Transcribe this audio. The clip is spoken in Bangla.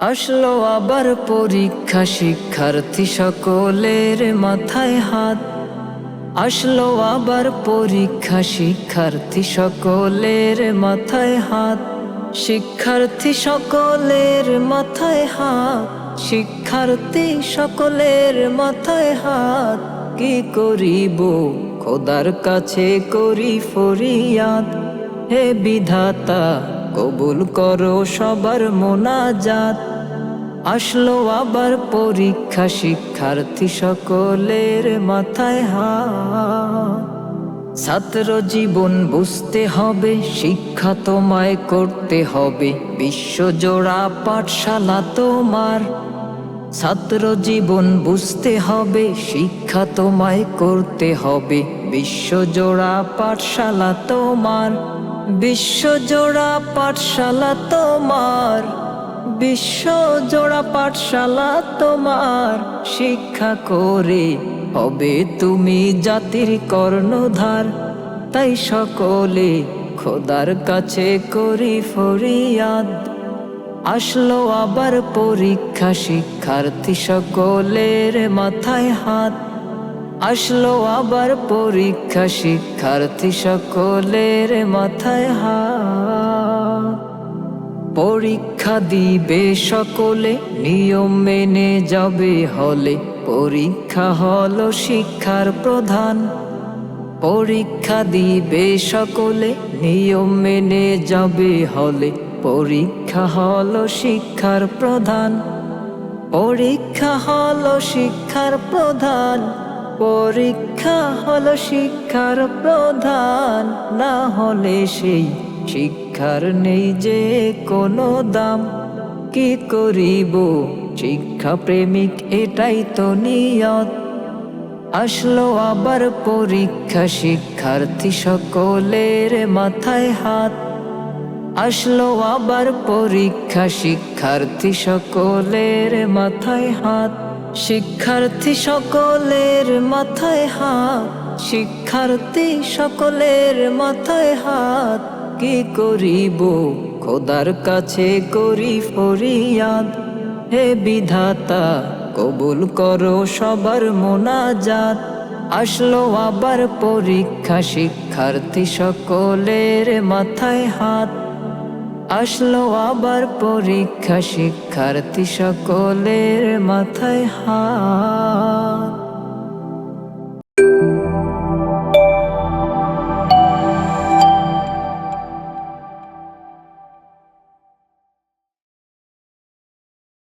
আসলো আবার পরীক্ষা শিক্ষার্থী সকলের মাথায় হাত। আসলো আবার পরীক্ষা শিক্ষার্থী সকলের মাথায় হাত। শিক্ষার্থী সকলের মাথায় হাত। শিক্ষার্থী সকলের মাথায় হাত। কি করিব? খোদার কাছে করি ফরিয়াদ। হে বিধাতা কবুল করো সবার মোনাজাত। আসলো আবার পরীক্ষা শিক্ষার্থী সকলের মাথায় হাত। ছাত্র জীবন বুঝতে হবে, শিক্ষা তোমায় করতে হবে, বিশ্বজোড়া পাঠশালা তোমার। ছাত্র জীবন বুঝতে হবে, শিক্ষা তোমায় করতে হবে, বিশ্বজোড়া পাঠশালা তোমার। বিশ্বজোড়া পাঠশালা তোমার, বিশ্বজোড়া পাঠশালা তোমার। শিক্ষা করে হবে তুমি জাতির কর্ণধার, তাই সকলে খোদার কাছে করি ফরিয়াদ। আসলো আবার পরীক্ষা, শিক্ষার্থী সকলের মাথায় হাত। আসলো আবার পরীক্ষা শিক্ষার্থী সকলের মাথায় হা পরীক্ষা দিবে সকলে, নিয়ম মেনে যাবে হলে। পরীক্ষা হলো শিক্ষার প্রধান। পরীক্ষা দিবে সকলে, নিয়ম মেনে যাবে হলে। পরীক্ষা হলো শিক্ষার প্রধান। পরীক্ষা হলো শিক্ষার প্রধান। পরীক্ষা হলো শিক্ষার প্রধান, না হলে সেই শিক্ষার নেই যে কোনো দাম। কি করিব? শিক্ষা প্রেমিক এটাই তো নিয়ত। আসলো আবার পরীক্ষা, শিক্ষার্থী সকলের মাথায় হাত। আসলো আবার পরীক্ষা, শিক্ষার্থী সকলের মাথায় হাত। শিক্ষার্থী সকলের মাথায় হাত, শিক্ষার্থী সকলের মাথায় হাত। কি করিব? খোদার কাছে করি ফরিয়াদ। হে বিধাতা, কবুল করো সবার মোনাজাত। আসলো আবার পরীক্ষা, শিক্ষার্থী সকলের মাথায় হাত। আসলো আবার পরীক্ষা শিক্ষার্থী সকলের মাথায় হাত।